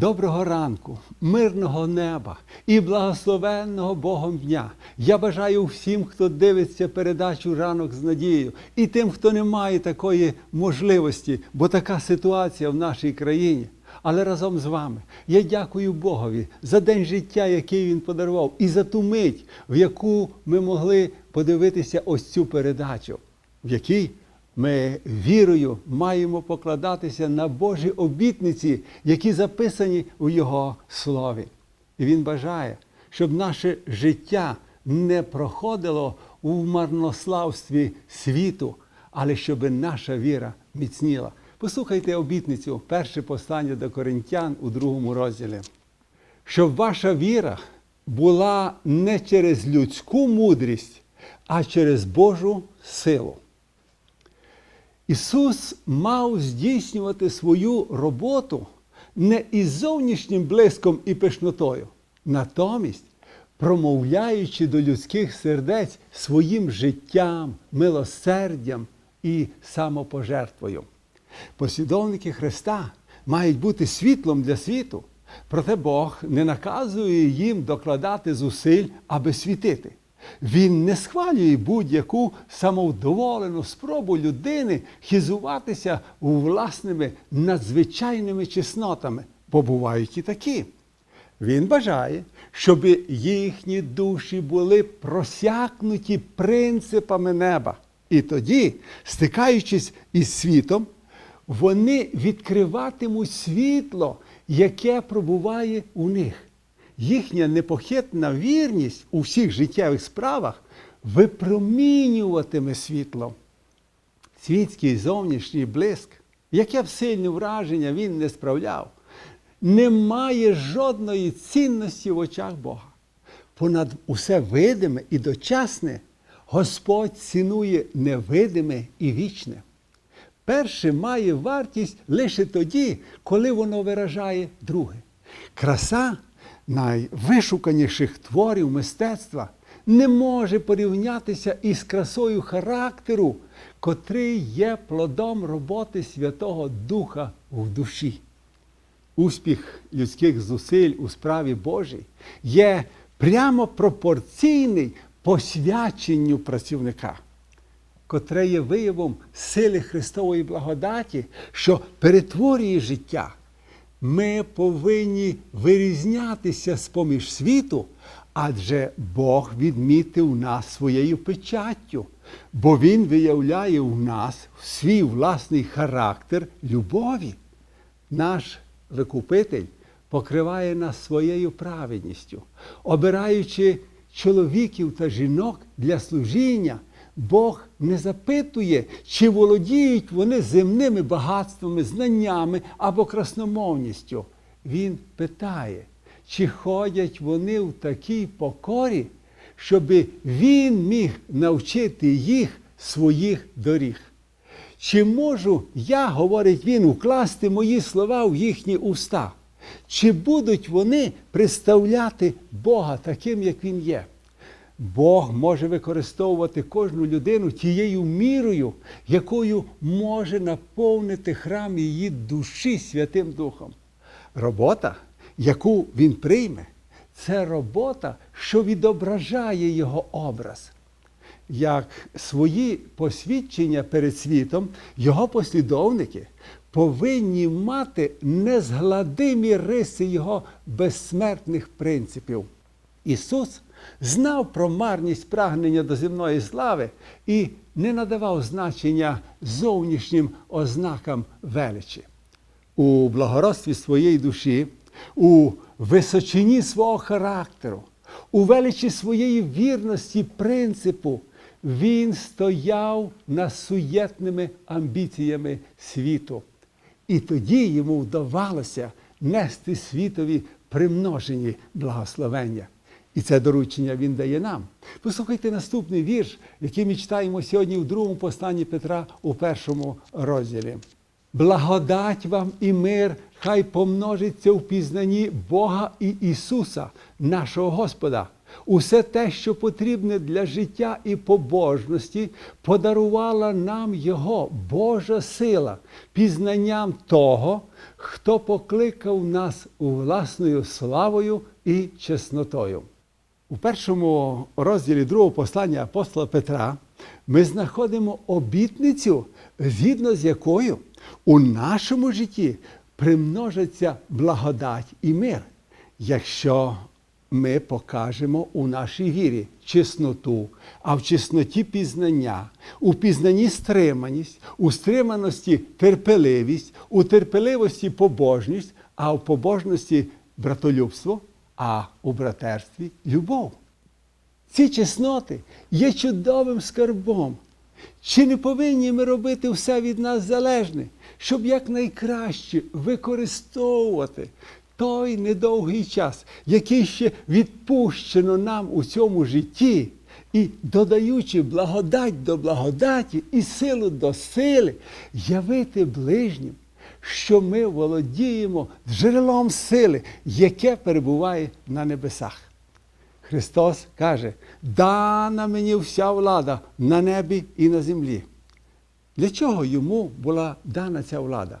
Доброго ранку, мирного неба і благословенного Богом дня. Я бажаю всім, хто дивиться передачу ранок з надією, і тим, хто не має такої можливості, бо така ситуація в нашій країні. Але разом з вами я дякую Богові за день життя, який він подарував, і за ту мить, в яку ми могли подивитися ось цю передачу, в якій ми вірою маємо покладатися на Божі обітниці, які записані у Його слові. І Він бажає, щоб наше життя не проходило у марнославстві світу, але щоб наша віра міцніла. Послухайте обітницю, перше послання до коринтян у другому розділі. Щоб ваша віра була не через людську мудрість, а через Божу силу. Ісус мав здійснювати свою роботу не із зовнішнім блиском і пишнотою, натомість промовляючи до людських сердець своїм життям, милосердям і самопожертвою. Послідовники Христа мають бути світлом для світу, проте Бог не наказує їм докладати зусиль, аби світити. Він не схвалює будь-яку самовдоволену спробу людини хизуватися у власними надзвичайними чеснотами, бо бувають і такі. Він бажає, щоб їхні душі були просякнуті принципами неба. І тоді, стикаючись із світом, вони відкриватимуть світло, яке пробуває у них. Їхня непохитна вірність у всіх життєвих справах випромінюватиме світло. Світський зовнішній блиск, яке б сильне враження він не справляв, не має жодної цінності в очах Бога. Понад усе видиме і дочасне Господь цінує невидиме і вічне. Перше має вартість лише тоді, коли воно виражає друге. Краса найвишуканіших творів мистецтва не може порівнятися із красою характеру, котрий є плодом роботи Святого Духа в душі. Успіх людських зусиль у справі Божій є прямо пропорційний посвяченню працівника, котре є виявом сили Христової благодаті, що перетворює життя. Ми повинні вирізнятися з поміж світу, адже Бог відмітив нас своєю печаттю, бо Він виявляє в нас свій власний характер любові. Наш викупитель покриває нас своєю праведністю, обираючи чоловіків та жінок для служіння. Бог не запитує, чи володіють вони земними багатствами, знаннями або красномовністю. Він питає, чи ходять вони в такій покорі, щоб він міг навчити їх своїх доріг. Чи можу я, говорить він, укласти мої слова в їхні уста? Чи будуть вони представляти Бога таким, як Він є? Бог може використовувати кожну людину тією мірою, якою може наповнити храм її душі Святим Духом. Робота, яку він прийме, це робота, що відображає його образ. Як свої посвідчення перед світом, його послідовники повинні мати незгладимі риси його безсмертних принципів. Ісус знав про марність прагнення до земної слави і не надавав значення зовнішнім ознакам величі. У благородстві своєї душі, у височині свого характеру, у величі своєї вірності принципу він стояв над суєтними амбіціями світу. І тоді йому вдавалося нести світові примножені благословення. І це доручення він дає нам. Послухайте наступний вірш, який ми читаємо сьогодні в другому посланні Петра у першому розділі. Благодать вам і мир, хай помножиться в пізнанні Бога і Ісуса, нашого Господа. Усе те, що потрібне для життя і побожності, подарувала нам Його Божа сила, пізнанням того, хто покликав нас власною славою і чеснотою. У першому розділі другого послання апостола Петра ми знаходимо обітницю, згідно з якою у нашому житті примножиться благодать і мир, якщо ми покажемо у нашій вірі чесноту, а в чесноті пізнання, у пізнанні стриманість, у стриманості терпеливість, у терпеливості побожність, а у побожності братолюбство, а у братерстві любов. Ці чесноти є чудовим скарбом. Чи не повинні ми робити все від нас залежне, щоб якнайкраще використовувати той недовгий час, який ще відпущено нам у цьому житті, і додаючи благодать до благодаті і силу до сили, явити ближнім, що ми володіємо джерелом сили, яке перебуває на небесах. Христос каже, дана мені вся влада на небі і на землі. Для чого йому була дана ця влада?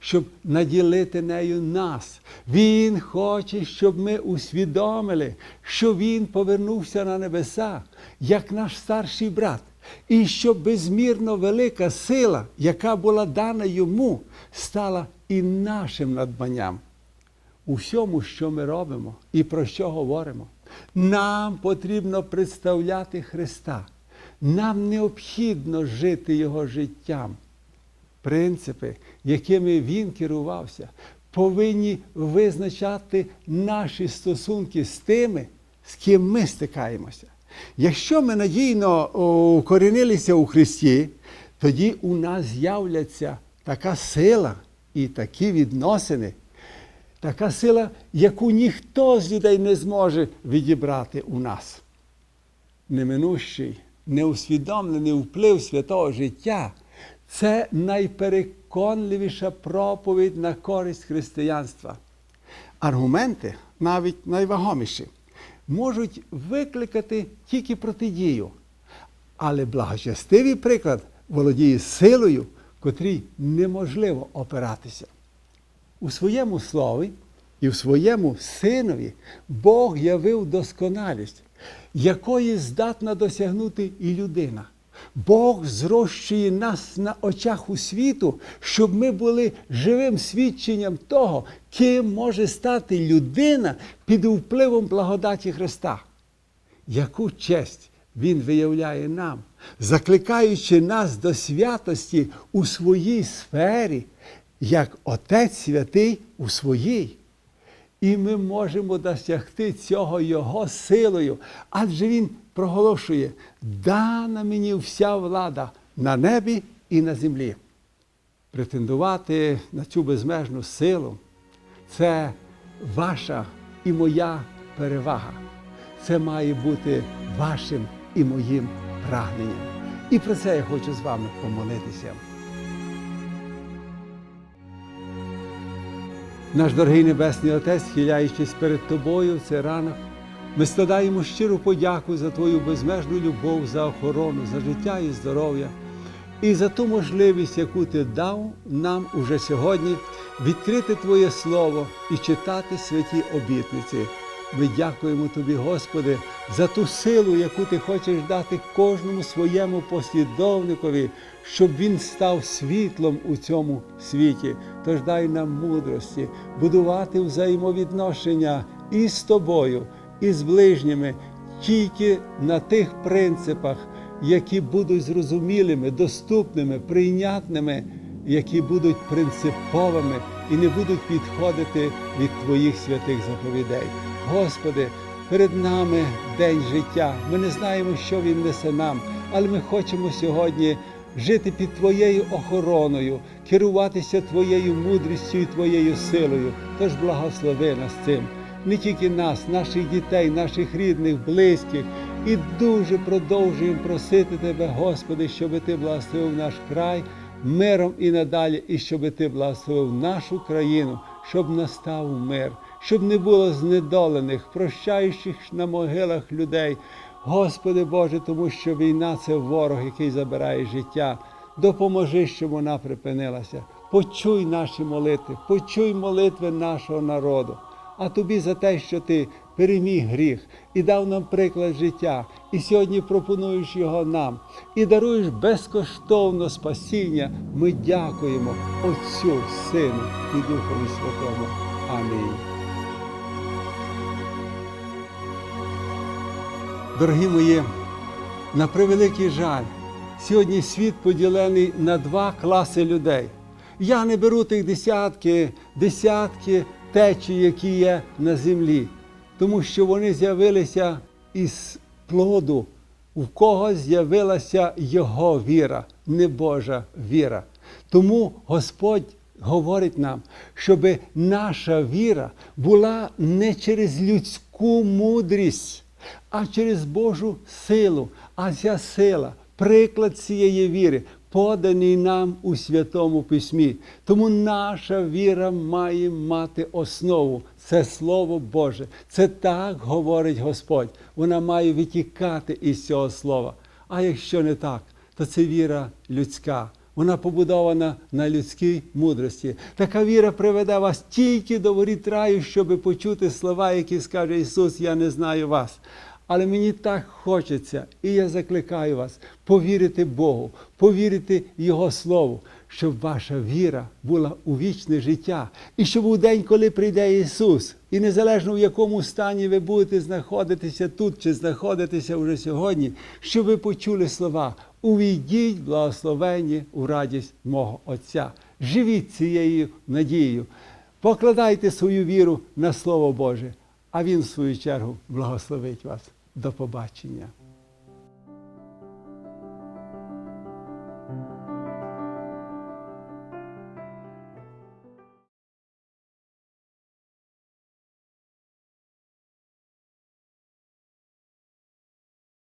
Щоб наділити нею нас. Він хоче, щоб ми усвідомили, що Він повернувся на небеса, як наш старший брат, і щоб безмірно велика сила, яка була дана йому, стала і нашим надбанням. У всьому, що ми робимо і про що говоримо, нам потрібно представляти Христа. Нам необхідно жити Його життям. Принципи, якими Він керувався, повинні визначати наші стосунки з тими, з ким ми стикаємося. Якщо ми надійно укорінилися у Христі, тоді у нас з'являться така сила і такі відносини, така сила, яку ніхто з людей не зможе відібрати у нас. Неминущий, неусвідомлений вплив святого життя це найпереконливіша проповідь на користь християнства. Аргументи, навіть найвагоміші, можуть викликати тільки протидію. Але благочестивий приклад володіє силою, котрій неможливо опиратися. У своєму слові і в своєму синові Бог явив досконалість, якої здатна досягнути і людина. Бог зрощує нас на очах у світу, щоб ми були живим свідченням того, ким може стати людина під впливом благодаті Христа. Яку честь Він виявляє нам, закликаючи нас до святості у своїй сфері, як Отець Святий у своїй. І ми можемо досягти цього Його силою, адже Він проголошує, дана мені вся влада на небі і на землі. Претендувати на цю безмежну силу це ваша і моя перевага. Це має бути вашим і моїм прагненням. І про це я хочу з вами помолитися. Наш дорогий Небесний Отець, схиляючись перед Тобою в цей ранок, ми складаємо щиру подяку за Твою безмежну любов, за охорону, за життя і здоров'я і за ту можливість, яку Ти дав нам уже сьогодні відкрити Твоє Слово і читати святі обітниці. Ми дякуємо Тобі, Господи, за ту силу, яку Ти хочеш дати кожному своєму послідовникові, щоб він став світлом у цьому світі. Тож дай нам мудрості будувати взаємовідношення і з тобою, і з ближніми, тільки на тих принципах, які будуть зрозумілими, доступними, прийнятними, які будуть принциповими і не будуть підходити від Твоїх святих заповідей. Господи, перед нами день життя. Ми не знаємо, що він несе нам, але ми хочемо сьогодні жити під Твоєю охороною, керуватися Твоєю мудрістю і Твоєю силою. Тож благослови нас цим. Не тільки нас, наших дітей, наших рідних, близьких. І дуже продовжуємо просити Тебе, Господи, щоб Ти благословив наш край миром і надалі, і щоб Ти благословив нашу країну, щоб настав мир, щоб не було знедолених, прощаючих на могилах людей. Господи Боже, тому що війна це ворог, який забирає життя. Допоможи, щоб вона припинилася. Почуй наші молитви, почуй молитви нашого народу. А тобі за те, що ти переміг гріх і дав нам приклад життя, і сьогодні пропонуєш його нам, і даруєш безкоштовно спасіння. Ми дякуємо Отцю, Сину і Духові Святому. Амінь. Дорогі мої, на превеликий жаль, сьогодні світ поділений на два класи людей. Я не беру тих десятки, десятки течій, які є на землі, тому що вони з'явилися із плоду. У кого з'явилася його віра, не Божа віра. Тому Господь говорить нам, щоб наша віра була не через людську мудрість, а через Божу силу. А ця сила, приклад цієї віри, поданий нам у Святому Письмі. Тому наша віра має мати основу. Це Слово Боже. Це так говорить Господь. Вона має витікати із цього слова. А якщо не так, то це віра людська. Вона побудована на людській мудрості. Така віра приведе вас тільки до воріт раю, щоб почути слова, які скаже Ісус, я не знаю вас. Але мені так хочеться, і я закликаю вас повірити Богу, повірити Його Слову, щоб ваша віра була у вічне життя. І щоб у день, коли прийде Ісус, і незалежно в якому стані ви будете знаходитися тут чи знаходитися вже сьогодні, щоб ви почули слова. Увійдіть, благословенні у радість мого Отця. Живіть цією надією, покладайте свою віру на Слово Боже, а Він, в свою чергу, благословить вас. До побачення.